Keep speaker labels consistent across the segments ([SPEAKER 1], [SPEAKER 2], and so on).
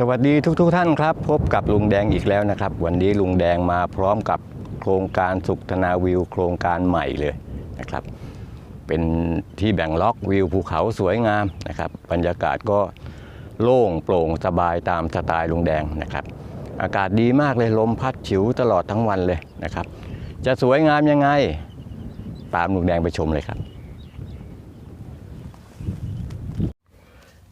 [SPEAKER 1] สวัสดีทุกๆทท่านครับ พบกับลุงแดงอีกแล้วนะครับ วันนี้ลุงแดงมาพร้อมกับโครงการสุขธนาวิว โครงการใหม่เลยนะครับ เป็นที่แบ่งล็อกวิวภูเขาสวยงามนะครับ บรรยากาศก็โล่งโปร่งสบายตามสไตล์ลุงแดงนะครับ อากาศดีมากเลยลมพัดฉิวตลอดทั้งวันเลยนะครับ จะสวยงามยังไง ตามลุงแดงไปชมเลยครับ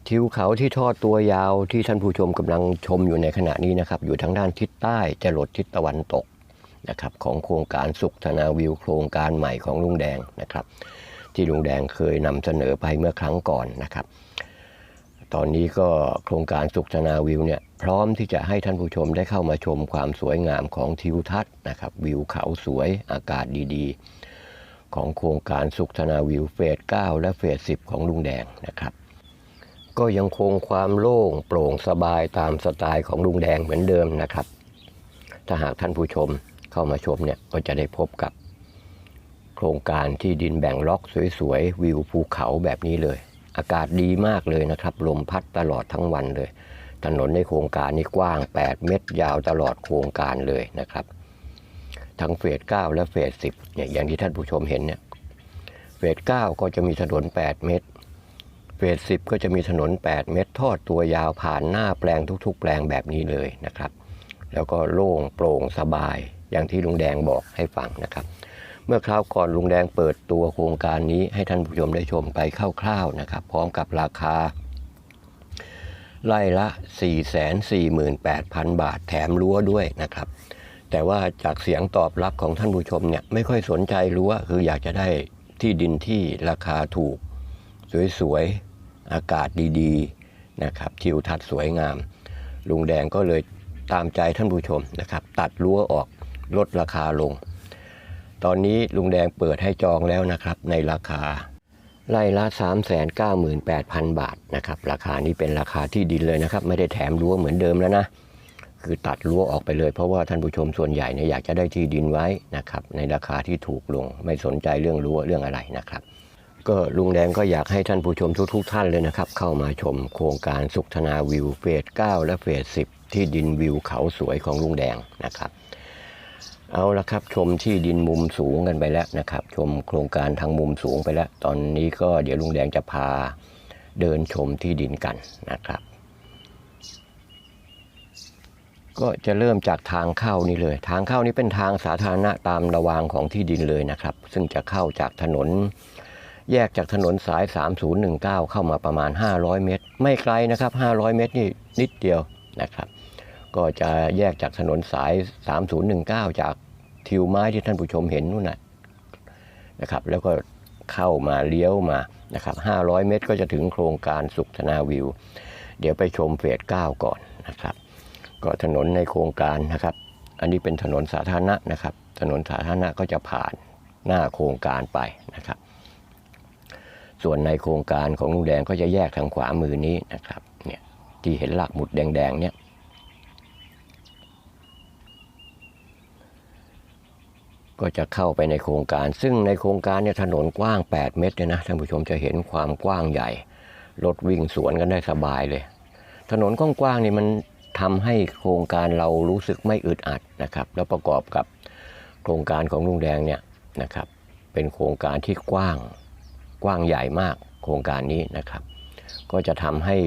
[SPEAKER 1] ทิวเขาที่ทอดตัวยาวที่ท่านผู้ชมกำลังชมอยู่ในขณะนี้นะครับ อยู่ทางด้านทิศใต้จรดทิศตะวันตกนะครับของโครงการสุขธนาวิวโครงการใหม่ของลุงแดงนะครับ ที่ลุงแดงเคยนำเสนอไปเมื่อครั้งก่อนนะครับ ตอนนี้ก็โครงการสุขธนาวิวเนี่ยพร้อมที่จะให้ท่านผู้ชมได้เข้ามาชมความสวยงามของทิวทัศน์นะครับ วิวเขาสวยอากาศดีๆ ของโครงการสุขธนาวิวเฟส 9 และเฟส 10 ของลุงแดงนะครับ ก็ยังคงความโล่งโปร่งสบายตามสไตล์ของลุงแดงเหมือนเดิมนะครับ ถ้าหากท่านผู้ชมเข้ามาชมเนี่ยก็จะได้พบกับ โครงการที่ดินแบ่งล็อกสวยๆวิวภูเขาแบบนี้เลย อากาศดีมากเลยนะครับ ลมพัดตลอดทั้งวันเลย ถนนในโครงการนี้กว้าง 8 เมตรยาวตลอดโครงการเลยนะครับ ทั้งเฟส 9 และเฟส 10เนี่ยอย่างที่ท่านผู้ชมเห็นเนี่ยเฟส 9 ก็จะมีถนน 8 เมตร เฟส10ก็จะมีถนน 8 เมตรทอดตัวยาวผ่านหน้าแปลงทุก ๆ แปลงแบบนี้เลยนะครับ แล้วก็โล่งโปร่งสบายอย่างที่ลุงแดงบอกให้ฟังนะครับ เมื่อคราวก่อนลุงแดงเปิดตัวโครงการนี้ให้ท่านผู้ชมได้ชมไปคร่าวๆนะครับ พร้อมกับราคาไร่ละ 448,000 บาทแถมรั้วด้วยนะครับ แต่ว่าจากเสียงตอบรับของท่านผู้ชมเนี่ยไม่ค่อยสนใจรั้วคืออยากจะได้ที่ดินที่ราคาถูก สวยๆ อากาศดีๆนะครับทิวทัศน์สวยงาม ลุงแดงก็เลยตามใจท่านผู้ชมนะครับ ตัดรั้วออกลดราคาลง ตอนนี้ลุงแดงเปิดให้จองแล้วนะครับ ในราคาไร่ละ398,000 บาทนะครับ ราคานี้เป็นราคาที่ดินเลยนะครับ ไม่ได้แถมรั้วเหมือนเดิมแล้วนะคือตัดรั้วออกไปเลย เพราะว่าท่านผู้ชมส่วนใหญ่เนี่ยอยากจะได้ที่ดินไว้นะครับ ในราคาที่ถูกลงไม่สนใจเรื่องรั้วเรื่องอะไรนะครับ ก็ลุงแดงก็อยากให้ท่านผู้ชมทุกๆทท่านเลยนะครับ เข้ามาชมโครงการสุขธนาวิวเฟส9และเฟส10 ที่ดินวิวเขาสวยของลุงแดงนะครับ เอาละครับชมที่ดินมุมสูงกันไปแล้วนะครับ ชมโครงการทางมุมสูงไปแล้ว ตอนนี้ก็เดี๋ยวลุงแดงจะพาเดินชมที่ดินกันนะครับ ก็จะเริ่มจากทางเข้านี่เลย ทางเข้านี้เป็นทางสาธารณะตามระวางของที่ดินเลยนะครับ ซึ่งจะเข้าจากถนน แยกจากถนนสาย 3019 เข้ามาประมาณ 500 เมตร ไม่ไกลนะครับ 500 เมตรนี่นิดเดียวนะครับ ก็จะแยกจากถนนสาย 3019 จากทิวไม้ที่ท่านผู้ชมเห็นนู่นนะนะครับ แล้วก็เข้ามาเลี้ยวมานะครับ 500 เมตรก็จะถึงโครงการสุขธนาวิว เดี๋ยวไปชมเฟส 9 ก่อนนะครับ ก็ถนนในโครงการนะครับ อันนี้เป็นถนนสาธารณะนะครับ ถนนสาธารณะก็จะผ่านหน้าโครงการไปนะครับ ส่วนในโครงการของลุงแดงก็จะแยกทางขวามือนี้นะครับเนี่ยที่เห็นหลักหมุดแดงๆเนี่ยก็จะเข้าไปในโครงการ ซึ่งในโครงการเนี่ยถนนกว้าง 8 เมตรเลยนะท่านผู้ชมจะเห็นความกว้างใหญ่ รถวิ่งสวนกันได้สบายเลย ถนนกว้างๆนี่มันทำให้โครงการเรารู้สึกไม่อึดอัดนะครับ แล้วประกอบกับโครงการของลุงแดงเนี่ยนะครับ เป็นโครงการที่กว้าง กว้างใหญ่มากโครงการนี้นะครับ ก็จะทำให้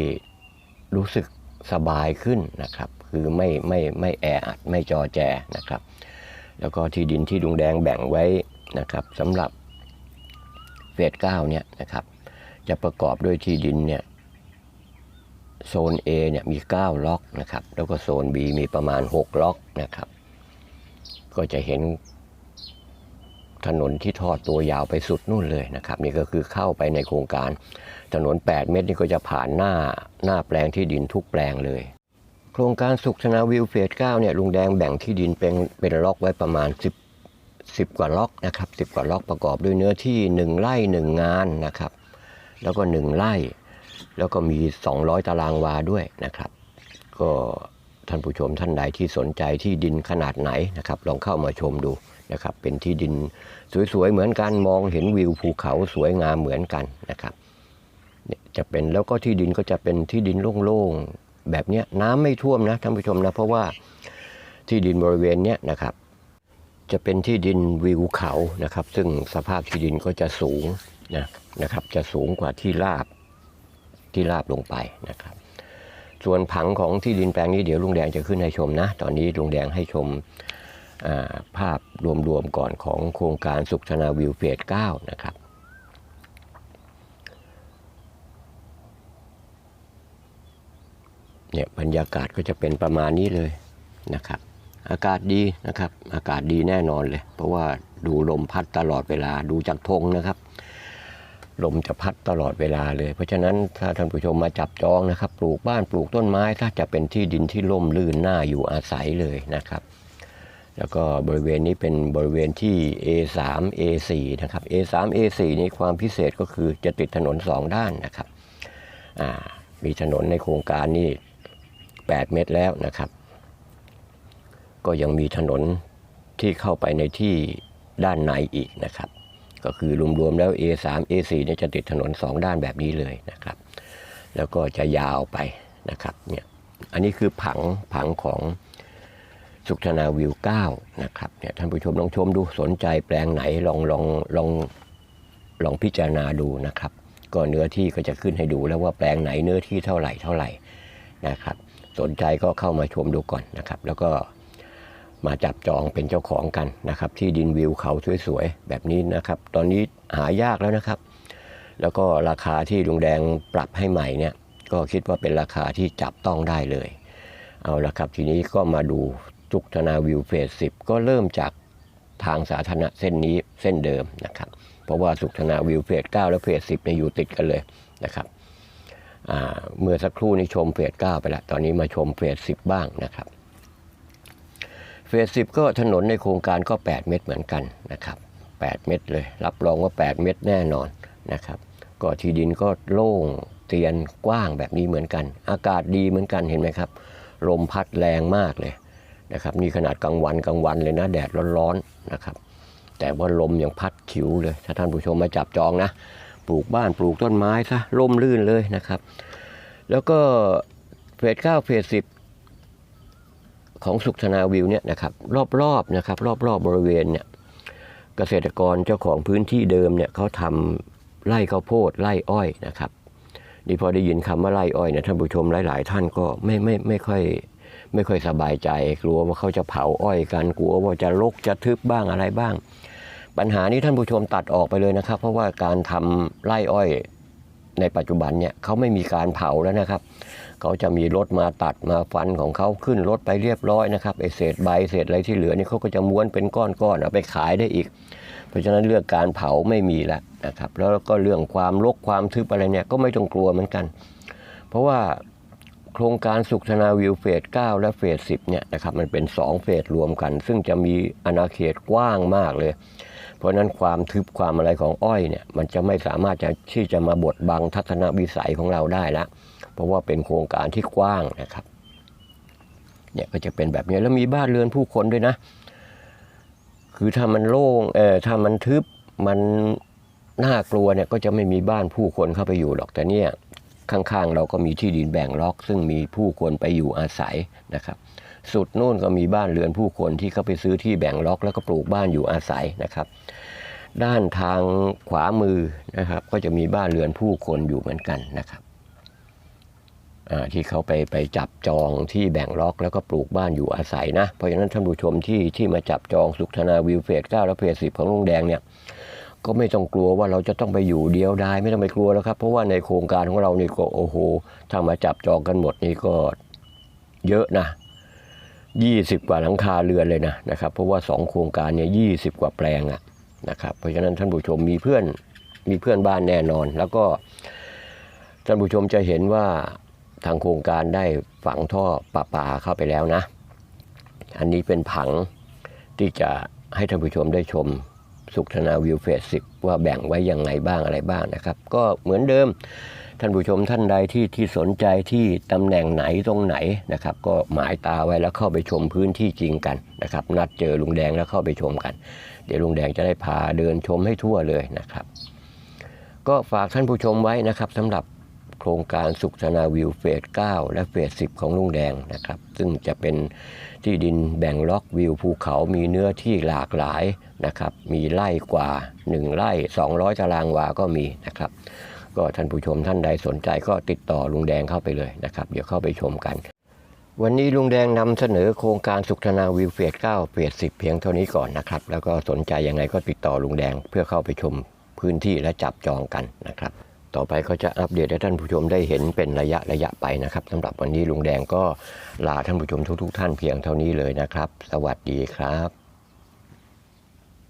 [SPEAKER 1] รู้สึกสบายขึ้นนะครับ คือไม่ไม่ไม่แออัดไม่จอแจนะครับ แล้วก็ที่ดินที่ลุงแดงแบ่งไว้นะครับสำหรับเฟสเก้าเนี่ยนะครับ จะประกอบด้วยที่ดินเนี่ยโซน A เนี่ยมี 9 ล็อกนะครับ แล้วก็โซน B มีประมาณ 6 ล็อกนะครับ ก็จะเห็น ถนนที่ทอดตัวยาวไปสุดนู่นเลยนะครับนี่ก็คือเข้าไปในโครงการถนน 8 เมตรนี่ก็จะผ่านหน้าหน้าแปลงที่ดินทุกแปลงเลย โครงการสุขธนาวิวเฟส9เนี่ยลุงแดงแบ่งที่ดินเป็นเป็นล็อกไว้ประมาณ 10 10 กว่าล็อกนะครับ10 กว่าล็อกประกอบด้วยเนื้อที่ 1ไร่1 งานนะครับ แล้วก็ 1 ไร่ แล้วก็มี 200 ตารางวาด้วยนะครับ ก็ ท่านผู้ชมท่านใดที่สนใจที่ดินขนาดไหนนะครับลองเข้ามาชมดูนะครับเป็นที่ดินสวยๆเหมือนกันมองเห็นวิวภูเขาสวยงามเหมือนกันนะครับเนี่ยจะเป็นแล้วก็ที่ดินก็จะเป็นที่ดินโล่งๆแบบเนี้ยน้ำไม่ท่วมนะท่านผู้ชมนะเพราะว่าที่ดินบริเวณเนี้ยนะครับ จะเป็นที่ดินวิวเขานะครับ ซึ่งสภาพที่ดินก็จะสูงนะนะครับ จะสูงกว่าที่ราบที่ราบลงไปนะครับ ส่วนผังของที่ดินแปลงนี้เดี๋ยวลุงแดงจะขึ้นให้ชมนะ ตอนนี้ลุงแดงให้ชมาภาพรวมๆก่อนของโครงการสุขธนาวิวเฟส9นะครับ เนี่ยบรรยากาศก็จะเป็นประมาณนี้เลยนะครับ อากาศดีนะครับ อากาศดีแน่นอนเลย เพราะว่าดูลมพัดตลอดเวลาดูจากธงนะครับ ลมจะพัดตลอดเวลาเลย เพราะฉะนั้นถ้าท่านผู้ชมมาจับจองนะครับ ปลูกบ้านปลูกต้นไม้ ถ้าจะเป็นที่ดินที่ร่มรื่นน่าอยู่อาศัยเลยนะครับ แล้วก็บริเวณนี้เป็นบริเวณที่ A3 A4 นะครับ A3 A4 นี้ความพิเศษก็คือจะติดถนนสองด้านนะครับมีถนนในโครงการนี่ 8 เมตรแล้วนะครับ ก็ยังมีถนนที่เข้าไปในที่ด้านในอีกนะครับ ก็คือรวมๆแล้ว A3 A4 เนี่ยจะติดถนน 2 ด้านแบบนี้เลยนะครับ แล้วก็จะยาวไปนะครับเนี่ยอันนี้คือผังผังของสุขธนาวิว 9 นะครับเนี่ยท่านผู้ชมลองชมดูสนใจแปลงไหนลองลองลองลองพิจารณาดูนะครับ ก็เนื้อที่ก็จะขึ้นให้ดูแล้วว่าแปลงไหนเนื้อที่เท่าไหร่เท่าไหร่นะครับ สนใจก็เข้ามาชมดูก่อนนะครับ แล้วก็ มาจับจองเป็นเจ้าของกันนะครับ ที่ดินวิวเขาสวยๆ แบบนี้นะครับ ตอนนี้หายากแล้วนะครับ แล้วก็ราคาที่ลุงแดงปรับให้ใหม่เนี่ย ก็คิดว่าเป็นราคาที่จับต้องได้เลย เอาละครับทีนี้ก็มาดูจุกธนาวิวเฟสสิก็เริ่มจากทางสาธารณะเส้นนี้เส้นเดิมนะครับ เพราะว่าสุขธนาวิวเฟส9และเฟส10เนี่ยอยู่ติดกันเลยนะครับเมื่อสักครู่นี้ชมเฟส9ไปแล้วตอนนี้มาชมเฟส10 บ้างนะครับ เฟส10ก็ถนนในโครงการก็ 8 เมตรเหมือนกันนะครับ 8 เมตรเลย รับรองว่า 8 เมตรแน่นอนนะครับก็ที่ดินก็โล่งเตียนกว้างแบบนี้เหมือนกัน อากาศดีเหมือนกันเห็นไหมครับ ลมพัดแรงมากเลยนะครับนี่ขนาดกลางวันกลางวันเลยนะแดดร้อนๆนะครับ แต่ว่าลมยังพัดขิวเลย ถ้าท่านผู้ชมมาจับจองนะปลูกบ้านปลูกต้นไม้ซะร่มรื่นเลยนะครับ แล้วก็เฟสเก้าเฟสสิบ ของสุขธนาวิวเนี่ยนะครับรอบๆนะครับรอบๆบบริเวณเนี่ยเกษตรกรเจ้าของพื้นที่เดิมเนี่ยเขาทำไร่ข้าวโพดไร่อ้อยนะครับนี่พอได้ยินคำว่าไร่อ้อยเนี่ยท่านผู้ชมหลาย ๆ ท่านก็ไม่ไม่ไม่ค่อยไม่ค่อยสบายใจกลัวว่าเขาจะเผาอ้อยกันกลัวว่าจะรกจะทึบบ้างอะไรบ้าง ปัญหานี้ท่านผู้ชมตัดออกไปเลยนะครับ เพราะว่าการทำไร่อ้อย ในปัจจุบันเนี่ยเขาไม่มีการเผาแล้วนะครับเขาจะมีรถมาตัดมาฟันของเขาขึ้นรถไปเรียบร้อยนะครับไอเศษใบเศษอะไรที่เหลือนี่เขาก็จะม้วนเป็นก้อนๆเอาไปขายได้อีก เพราะฉะนั้นเรื่องการเผาไม่มีแล้วนะครับแล้วก็เรื่องความรกความทึบอะไรเนี่ยก็ไม่ต้องกลัวเหมือนกัน เพราะว่าโครงการสุขธนาวิวเฟส 9 และเฟส 10เนี่ยนะครับมันเป็น 2 เฟสรวมกัน ซึ่งจะมีอาณาเขตกว้างมากเลย เพราะฉะนั้นความทึบความอะไรของอ้อยเนี่ยมันจะไม่สามารถจะที่จะมาบดบังทัศนวิสัยของเราได้ละเพราะว่าเป็นโครงการที่กว้างนะครับเนี่ยก็จะเป็นแบบนี้แล้วมีบ้านเรือนผู้คนด้วยนะ คือถ้ามันโล่งเออถ้ามันทึบมันน่ากลัวเนี่ยก็จะไม่มีบ้านผู้คนเข้าไปอยู่หรอกแต่เนี่ยข้างๆ เราก็มีที่ดินแบ่งล็อก ซึ่งมีผู้คนไปอยู่อาศัยนะครับ สุดโน่นก็มีบ้านเรือนผู้คนที่เขาไปซื้อที่แบ่งล็อก แล้วก็ปลูกบ้านอยู่อาศัยนะครับ ด้านทางขวามือนะครับ ก็จะมีบ้านเรือนผู้คนอยู่เหมือนกันนะครับที่เขาไปไปจับจองที่แบ่งล็อกแล้วก็ปลูกบ้านอยู่อาศัยนะ เพราะฉะนั้นท่านผู้ชมที่ที่มาจับจองสุขธนาวิวเฟส9และเฟส10ของลุงแดงเนี่ยก็ไม่ต้องกลัวว่าเราจะต้องไปอยู่เดียวดายไม่ต้องไปกลัวแล้วครับ เพราะว่าในโครงการของเรานี่ก็โอ้โหถ้ามาจับจองกันหมดนี่ก็เยอะนะยี่สิบกว่าหลังคาเรือนเลยนะนะครับ เพราะว่าสองโครงการเนี่ยยี่สิบกว่าแปลงอะ นะครับ เพราะฉะนั้นท่านผู้ชมมีเพื่อนมีเพื่อนบ้านแน่นอน แล้วก็ท่านผู้ชมจะเห็นว่าทางโครงการได้ฝังท่อประปาเข้าไปแล้วนะ อันนี้เป็นผังที่จะให้ท่านผู้ชมได้ชมสุขธนาวิวเฟสสิว่าแบ่งไว้ยังไงบ้างอะไรบ้างนะครับ ก็เหมือนเดิมท่านผู้ชมท่านใดที่ที่สนใจที่ตำแหน่งไหนตรงไหนนะครับ ก็หมายตาไว้แล้วเข้าไปชมพื้นที่จริงกันนะครับ นัดเจอลุงแดงแล้วเข้าไปชมกัน เดี๋ยวลุงแดงจะได้พาเดินชมให้ทั่วเลยนะครับ ก็ฝากท่านผู้ชมไว้นะครับสำหรับโครงการสุขธนาวิวเฟส 9 และเฟส 10 ของลุงแดงนะครับ ซึ่งจะเป็นที่ดินแบ่งล็อกวิวภูเขามีเนื้อที่หลากหลายนะครับ มีไร่กว่า 1 ไร่ 200 ตารางวาก็มีนะครับ ก็ท่านผู้ชมท่านใดสนใจก็ติดต่อลุงแดงเข้าไปเลยนะครับ เดี๋ยวเข้าไปชมกัน วันนี้ลุงแดงนำเสนอโครงการสุขธนาวิวเฟส9เฟส10 เพียงเท่านี้ก่อนนะครับ แล้วก็สนใจยังไงก็ติดต่อลุงแดงเพื่อเข้าไปชมพื้นที่และจับจองกันนะครับ ต่อไปก็จะอัปเดตให้ท่านผู้ชมได้เห็นเป็นระยะระยะไปนะครับสำหรับวันนี้ลุงแดงก็ลาท่านผู้ชมทุกๆ ท่านเพียงเท่านี้เลยนะครับ สวัสดีครับ